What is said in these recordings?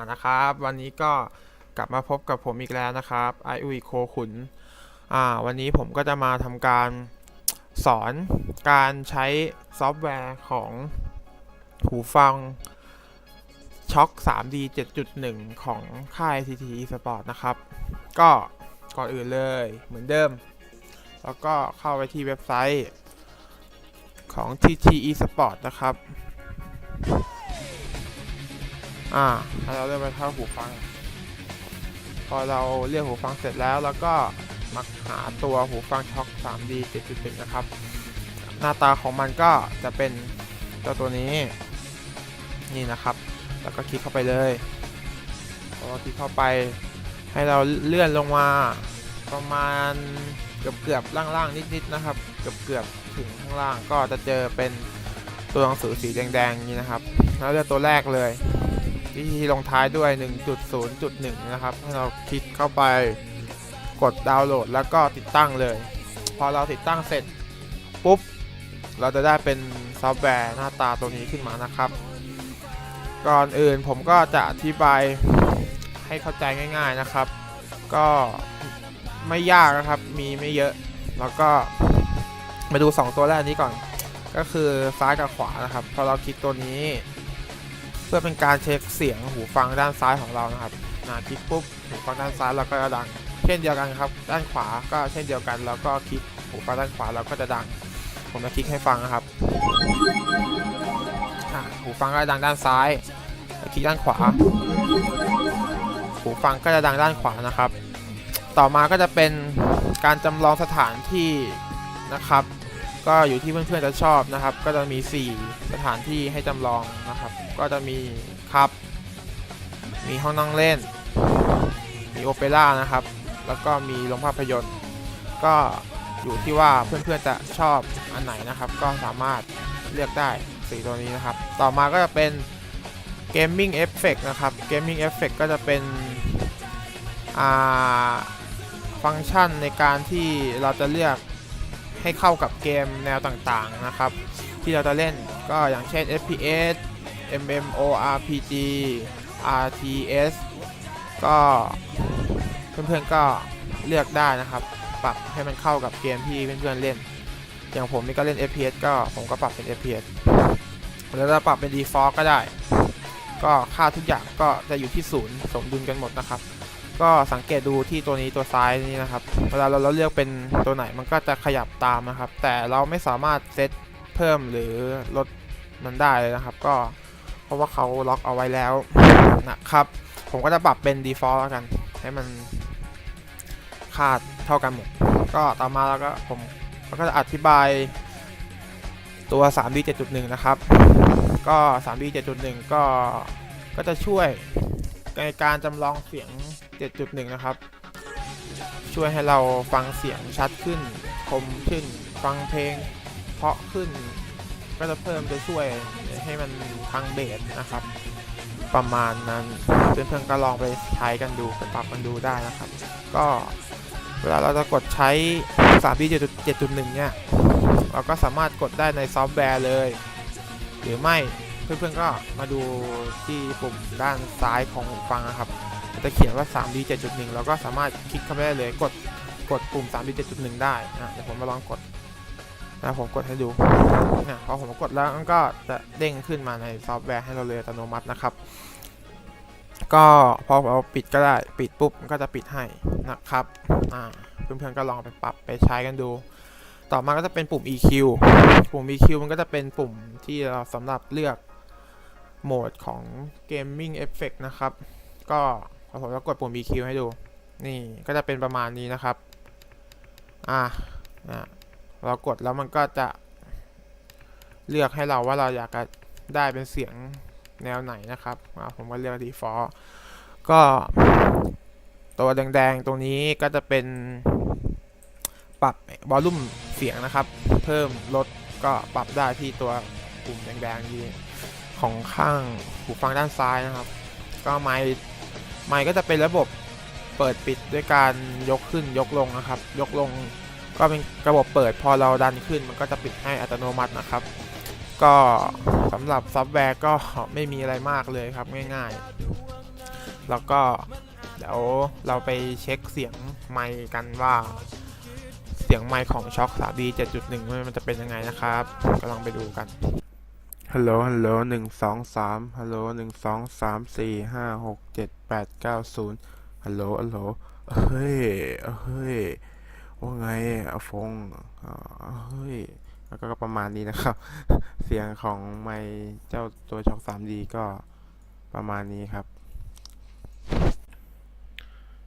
านะครับ วันนี้ก็กลับมาพบกับผมอีกแล้วนะครับไออุยโคขุนอ่าวันนี้ผมก็จะมาทำการสอนการใช้ซอฟต์แวร์ของหูฟังช็อค 3D 7.1 ของค่าย CTE Sport นะครับ ก็ก่อนอื่นเลยเหมือนเดิม แล้วก็เข้าไปที่เว็บไซต์ของ TTE Sport นะครับ อ่าถ้เราเลือกไปเข้าหูฟัง พอเราเลือกหูฟังเสร็จแล้วแล้วก็มาหาตัวหูฟังช็อค 3D 7.1 นะครับ หน้าตาของมันก็จะเป็นตัวตัวนี้ นี่นะครับ แล้วก็คลิกเข้าไปเลยพอเราคลิกเข้าไป ให้เราเลื่อนลงมาประมาณเกือบเกือบล่างๆนิดๆนะครับ เกือบเกือบถึงข้างล่างก็จะเจอเป็นตัวหนังสือสีแดงๆนี้นะครับ แล้วเลือกตัวแรกเลย วิธีลงท้ายด้วย 1.0.1 นะครับให้เราคลิกเข้าไปกดดาวน์โหลดแล้วก็ติดตั้งเลย พอเราติดตั้งเสร็จปุ๊บ เราจะได้เป็นซอฟต์แวร์หน้าตาตัวนี้ขึ้นมานะครับ ก่อนอื่นผมก็จะอธิบายให้เข้าใจง่ายๆนะครับ ก็ไม่ยากนะครับ มีไม่เยอะ แล้วก็มาดู 2 ตัวแรกนี้ก่อน ก็คือซ้ายกับขวานะครับ พอเราคลิกตัวนี้ พื่อเป็นการเช็คเสียงหูฟังด้านซ้ายของเรานะครับนะคลิกปุ๊บหูฟังด้านซ้ายเราก็จะดัง เช่นเดียวกันครับ ด้านขวาก็เช่นเดียวกัน แล้วก็คลิกหูฟังด้านขวาเราก็จะดัง ผมจะคลิกให้ฟังนะครับหูฟังก็จะดังด้านซ้ายคลิกด้านขวา หูฟังก็จะดังด้านขวานะครับ ต่อมาก็จะเป็นการจำลองสถานที่นะครับ ก็อยู่ที่เพื่อนๆจะชอบนะครับ ก็จะมี 4 สถานที่ให้จำลองนะครับ ก็จะมีครับ มีห้องนั่งเล่น มีโอเปร่านะครับ แล้วก็มีโรงภาพยนตร์ก็อยู่ที่ว่าเพื่อนๆจะชอบอันไหนนะครับ ก็สามารถเลือกได้สีตัวนี้นะครับ ต่อมาก็จะเป็น Gaming Effect นะครับ Gaming Effect ก็จะเป็นฟังก์ชันในการที่เราจะเลือก ให้เข้ากับเกมแนวต่างๆนะครับ ที่เราจะเล่นก็อย่างเช่น FPS MMORPG RTS ก็เพื่อนๆก็เลือกได้นะครับ ปรับให้มันเข้ากับเกมที่เพื่อนๆเล่น อย่างผมนี่ก็เล่น FPS ก็ผมก็ปรับเป็น FPS แล้วเราปรับเป็น default ก็ได้ ก็ค่าทุกอย่างก็จะอยู่ที่ศูนย์สมดุลกันหมดนะครับ ก็สังเกตดูที่ตัวนี้ตัวซ้ายนี่นะครับ เวลาเราเราเลือกเป็นตัวไหนมันก็จะขยับตามนะครับ แต่เราไม่สามารถเซตเพิ่มหรือลดมันได้เลยนะครับ ก็เพราะว่าเขาล็อกเอาไว้แล้วนะครับ ผมก็จะปรับเป็น default แล้วกัน ให้มันค่าเท่ากันหมด ก็ต่อมาแล้วก็ผมก็จะอธิบายตัว 3D 7.1 นะครับ ก็ 3D 7.1 ก็ ก็จะช่วยในการจำลองเสียง 7.1 นะครับ ช่วยให้เราฟังเสียงชัดขึ้น คมขึ้น ฟังเพลง เพาะขึ้น ก็จะเพิ่มจะช่วยให้มันทางเบสนะครับ ประมาณนั้นเพื่อนๆก็ลองไปใช้กันดูไปปรับกันดูได้นะครับ ก็เวลาเราจะกดใช้ 3D 7.1 เนี่ย เราก็สามารถกดได้ในซอฟต์แวร์เลย หรือไม่เพื่อนๆก็มาดูที่ปุ่มด้านซ้ายของหูฟังนะครับ จะเขียนว่า 3D 7.1 เราก็สามารถคลิกเข้าไปได้เลยกดกดปุ่ม 3D 7.1 ได้นะเดี๋ยวผมมาลองกดนะผมกดให้ดูนะพอผมกดแล้วมันก็จะเด้งขึ้นมาในซอฟต์แวร์ให้เราเลยอัตโนมัตินะครับ ก็พอเราปิดก็ได้ปิดปุ๊บมันก็จะปิดให้นะครับอ่าเพื่อนๆก็ลองไปปรับไปใช้กันดู ต่อมาก็จะเป็นปุ่ม EQ ปุ่ม EQ มันก็จะเป็นปุ่มที่เราสำหรับเลือกโหมดของ Gaming Effect นะครับ ก็ พอผมจะกดปุ่ม EQ ให้ดู นี่ก็จะเป็นประมาณนี้นะครับ อ่านะเรากดแล้วมันก็จะ เลือกให้เราว่าเราอยากจะได้เป็นเสียงแนวไหนนะครับผมก็เลือก default ก็ตัวแดงๆ ตรงนี้ก็จะเป็นปรับวอลลุ่มเสียงนะครับ เพิ่มลดก็ปรับได้ที่ตัวปุ่มแดงๆนี้ของข้างหูฟังด้านซ้ายนะครับ ก็ไมค์ ไมค์ก็จะเป็นระบบเปิดปิดด้วยการยกขึ้นยกลงนะครับ ยกลงก็เป็นระบบเปิดพอเราดันขึ้น มันก็จะปิดให้อัตโนมัตินะครับ ก็สำหรับซอฟต์แวร์ก็ไม่มีอะไรมากเลยครับง่ายๆ แล้วก็เดี๋ยวเราไปเช็คเสียงไมค์กันว่าเสียงไมค์ของช็อค 3D 7.1 มันจะเป็นยังไงนะครับกำลังไปดูกันฮัลโหลฮัลโหลหนึ่งสองสามฮัลโหลหนึ่งสองสามสี่ห้าหกเจ็ด แปดเก้าศูนย์ฮัลโหลฮัลโหลเฮ้ยเฮ้ยว่าไงอาฟงเฮ้ยแล้วก็ประมาณนี้นะครับ เสียงของไมค์เจ้าตัวช็อค 3D ก็ประมาณนี้ครับ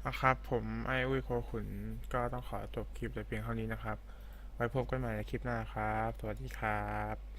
นะครับ ผมไออุ้ยโคขุนก็ต้องขอจบคลิปแต่เพียงเท่านี้นะครับ ไว้พบกันใหม่ในคลิปหน้าครับ สวัสดีครับ